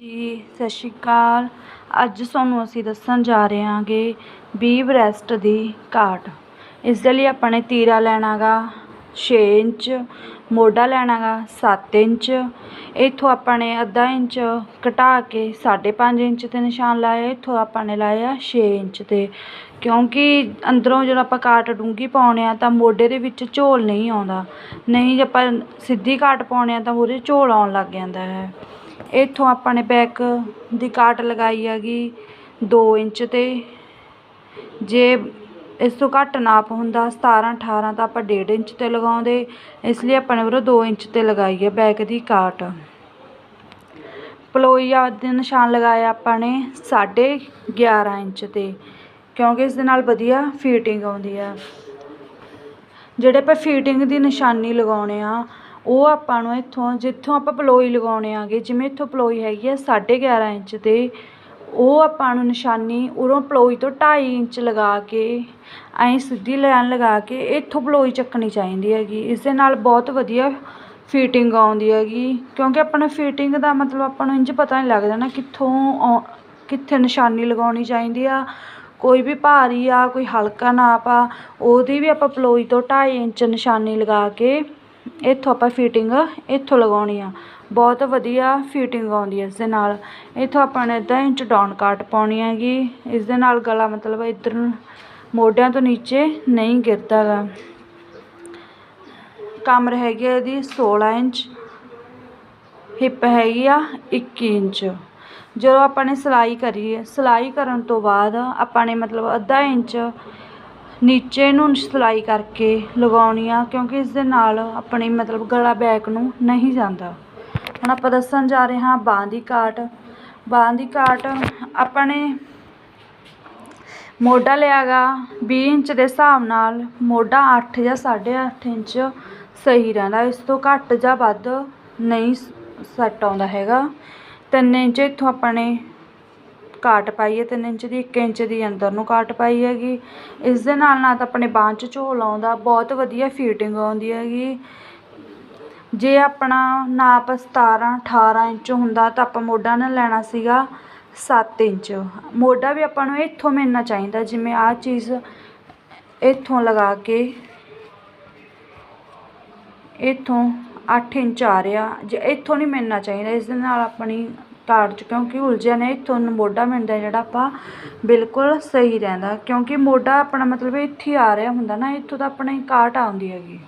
ਜੀ, ਸਤਿ ਸ਼੍ਰੀ ਅਕਾਲ। ਅੱਜ ਤੁਹਾਨੂੰ ਅਸੀਂ ਦੱਸਣ ਜਾ ਰਹੇ ਹਾਂਗੇ ਵੀ ਬ੍ਰੈਸਟ ਦੀ ਕਾਟ ਇਸ ਦੇ ਲਈ ਆਪਾਂ ਨੇ ਤੀਰਾ ਲੈਣਾ ਗਾ 6 ਇੰਚ, ਮੋਢਾ ਲੈਣਾ ਗਾ 7 ਇੰਚ। ਇੱਥੋਂ ਆਪਾਂ ਨੇ ਅੱਧਾ ਇੰਚ ਘਟਾ ਕੇ 5.5 ਇੰਚ 'ਤੇ ਨਿਸ਼ਾਨ ਲਾਇਆ, ਇੱਥੋਂ ਆਪਾਂ ਨੇ ਲਾਇਆ 6 ਇੰਚ 'ਤੇ। ਕਿਉਂਕਿ ਅੰਦਰੋਂ ਜਦੋਂ ਆਪਾਂ ਕਾਟ ਡੂੰਘੀ ਪਾਉਣੇ ਆ ਤਾਂ ਮੋਢੇ ਦੇ ਵਿੱਚ ਝੋਲ ਨਹੀਂ ਆਉਂਦਾ। ਨਹੀਂ ਜੇ ਆਪਾਂ ਸਿੱਧੀ ਕਾਟ ਪਾਉਣੇ ਆ ਤਾਂ ਉਹਦੇ ਝੋਲ ਆਉਣ ਲੱਗ ਜਾਂਦਾ ਹੈ। ਇੱਥੋਂ ਆਪਾਂ ਨੇ ਬੈਕ ਦੀ ਕਾਟ ਲਗਾਈ ਹੈਗੀ 2 ਇੰਚ 'ਤੇ। ਜੇ ਇਸ ਤੋਂ ਘੱਟ ਨਾਪ ਹੁੰਦਾ 17 18 ਤਾਂ ਆਪਾਂ 1.5 ਇੰਚ 'ਤੇ ਲਗਾਉਂਦੇ। ਇਸ ਲਈ ਆਪਾਂ ਨੇ ਉਰੇ 2 ਇੰਚ 'ਤੇ ਲਗਾਈ ਹੈ ਬੈਕ ਦੀ ਕਾਟ ਪਲੋਈ ਦੇ ਨਿਸ਼ਾਨ ਲਗਾਇਆ ਆਪਾਂ ਨੇ 11.5 ਇੰਚ 'ਤੇ, ਕਿਉਂਕਿ ਇਸ ਦੇ ਨਾਲ ਵਧੀਆ ਫਿਟਿੰਗ ਆਉਂਦੀ ਆ ਜਿਹੜੇ ਆਪਾਂ ਫਿਟਿੰਗ ਦੀ ਨਿਸ਼ਾਨੀ ਲਗਾਉਣੇ ਆ ਉਹ ਆਪਾਂ ਨੂੰ ਇੱਥੋਂ, ਜਿੱਥੋਂ ਆਪਾਂ ਪਲੋਈ ਲਗਾਉਣੇ ਆਗੇ, ਜਿਵੇਂ ਇੱਥੋਂ ਪਲੋਈ ਹੈਗੀ ਆ 11.5 ਇੰਚ 'ਤੇ, ਉਹ ਆਪਾਂ ਨੂੰ ਨਿਸ਼ਾਨੀ ਉਰੋਂ ਪਲੋਈ ਤੋਂ ਢਾਈ ਇੰਚ ਲਗਾ ਕੇ, ਐਂ ਸਿੱਧੀ ਲਾਈਨ ਲਗਾ ਕੇ ਇੱਥੋਂ ਪਲੋਈ ਚੱਕਣੀ ਚਾਹੀਦੀ ਹੈਗੀ। ਇਸ ਦੇ ਨਾਲ ਬਹੁਤ ਵਧੀਆ ਫਿਟਿੰਗ ਆਉਂਦੀ ਹੈਗੀ, ਕਿਉਂਕਿ ਆਪਾਂ ਨੂੰ ਫਿਟਿੰਗ ਦਾ ਮਤਲਬ ਆਪਾਂ ਨੂੰ ਇੰਝ ਪਤਾ ਨਹੀਂ ਲੱਗਦਾ ਨਾ ਕਿੱਥੋਂ ਆਉ ਕਿੱਥੇ ਨਿਸ਼ਾਨੀ ਲਗਾਉਣੀ ਚਾਹੀਦੀ ਆ। ਕੋਈ ਵੀ ਭਾਰੀ ਆ, ਕੋਈ ਹਲਕਾ ਨਾਪ ਆ, ਉਹਦੀ ਵੀ ਆਪਾਂ ਪਲੋਈ ਤੋਂ ਢਾਈ ਇੰਚ ਨਿਸ਼ਾਨੀ ਲਗਾ ਕੇ ਇੱਥੋਂ ਆਪਾਂ ਫਿਟਿੰਗ ਇੱਥੋਂ ਲਗਾਉਣੀ ਆ। ਬਹੁਤ ਵਧੀਆ ਫਿਟਿੰਗ ਆਉਂਦੀ ਹੈ ਇਸ ਦੇ ਨਾਲ। ਇੱਥੋਂ ਆਪਾਂ ਨੇ ਅੱਧਾ ਇੰਚ ਡਾਊਨ ਕਾਟ ਪਾਉਣੀ ਹੈਗੀ। ਇਸ ਦੇ ਨਾਲ ਗਲਾ ਮਤਲਬ ਇੱਧਰ ਨੂੰ ਮੋਢਿਆਂ ਤੋਂ ਨੀਚੇ ਨਹੀਂ ਗਿਰਦਾ ਗਾ। ਕਮਰ ਹੈਗੀ ਆ ਇਹਦੀ 16 ਇੰਚ ਹਿੱਪ ਹੈਗੀ ਆ 21 ਇੰਚ। ਜਦੋਂ ਆਪਾਂ ਨੇ ਸਿਲਾਈ ਕਰੀ ਹੈ ਸਿਲਾਈ ਕਰਨ ਤੋਂ ਬਾਅਦ ਆਪਾਂ ਨੇ ਮਤਲਬ ਅੱਧਾ ਇੰਚ ਨੀਚੇ ਨੂੰ ਸਿਲਾਈ ਕਰਕੇ ਲਗਾਉਣੀ ਆ ਕਿਉਂਕਿ ਇਸ ਦੇ ਨਾਲ ਆਪਣੀ ਮਤਲਬ ਗਲਾ ਬੈਕ ਨੂੰ ਨਹੀਂ ਜਾਂਦਾ। ਹੁਣ ਆਪਾਂ ਦੱਸਣ ਜਾ ਰਹੇ ਹਾਂ ਬਾਂਹ ਦੀ ਕਾਟ ਬਾਂਹ ਦੀ ਕਾਟ ਆਪਾਂ ਨੇ ਮੋਢਾ ਲਿਆ ਗਾ 20 ਇੰਚ ਦੇ ਹਿਸਾਬ ਨਾਲ, ਮੋਢਾ 8 ਜਾਂ 8.5 ਇੰਚ ਸਹੀ ਰਹਿੰਦਾ। ਇਸ ਤੋਂ ਘੱਟ ਜਾਂ ਵੱਧ ਨਹੀਂ ਸੈੱਟ ਆਉਂਦਾ ਹੈਗਾ। 3 ਇੰਚ ਇੱਥੋਂ ਆਪਣੇ ਕਾਟ ਪਾਈ ਹੈ 3 ਇੰਚ ਦੀ 1 ਇੰਚ ਦੀ ਅੰਦਰ ਨੂੰ ਕਾਟ ਪਾਈ ਹੈਗੀ। ਇਸ ਦੇ ਨਾਲ ਨਾਲ ਆਪਣੇ ਬਾਂਹ 'ਚ ਝੋਲ ਆਉਂਦਾ, ਬਹੁਤ ਵਧੀਆ ਫਿਟਿੰਗ ਆਉਂਦੀ ਹੈਗੀ। ਜੇ ਆਪਣਾ ਨਾਪ 17 18 ਇੰਚ ਹੁੰਦਾ ਤਾਂ ਆਪਾਂ ਮੋਢਾ ਨਾ ਲੈਣਾ ਸੀਗਾ 7 ਇੰਚ। ਮੋਢਾ ਵੀ ਆਪਾਂ ਨੂੰ ਇੱਥੋਂ ਮਿਲਣਾ ਚਾਹੀਦਾ, ਜਿਵੇਂ ਆਹ ਚੀਜ਼ ਇੱਥੋਂ ਲਗਾ ਕੇ, ਇੱਥੋਂ 8 ਇੰਚ ਆ ਰਿਹਾ, ਜੇ ਇੱਥੋਂ ਨਹੀਂ ਮਿਲਣਾ ਚਾਹੀਦਾ, ਇਸ ਦੇ ਨਾਲ ਆਪਣੀ ਕਾਟ 'ਚ, ਕਿਉਂਕਿ ਉਲਝਿਆ ਨੇ, ਇੱਥੋਂ ਮੋਢਾ ਮਿਲਦਾ ਜਿਹੜਾ ਆਪਾਂ ਬਿਲਕੁਲ ਸਹੀ ਰਹਿੰਦਾ। ਕਿਉਂਕਿ ਮੋਢਾ ਆਪਣਾ ਮਤਲਬ ਇੱਥੇ ਆ ਰਿਹਾ ਹੁੰਦਾ ਨਾ, ਇੱਥੋਂ ਤਾਂ ਆਪਣੀ ਕਾਟ ਆਉਂਦੀ ਹੈਗੀ।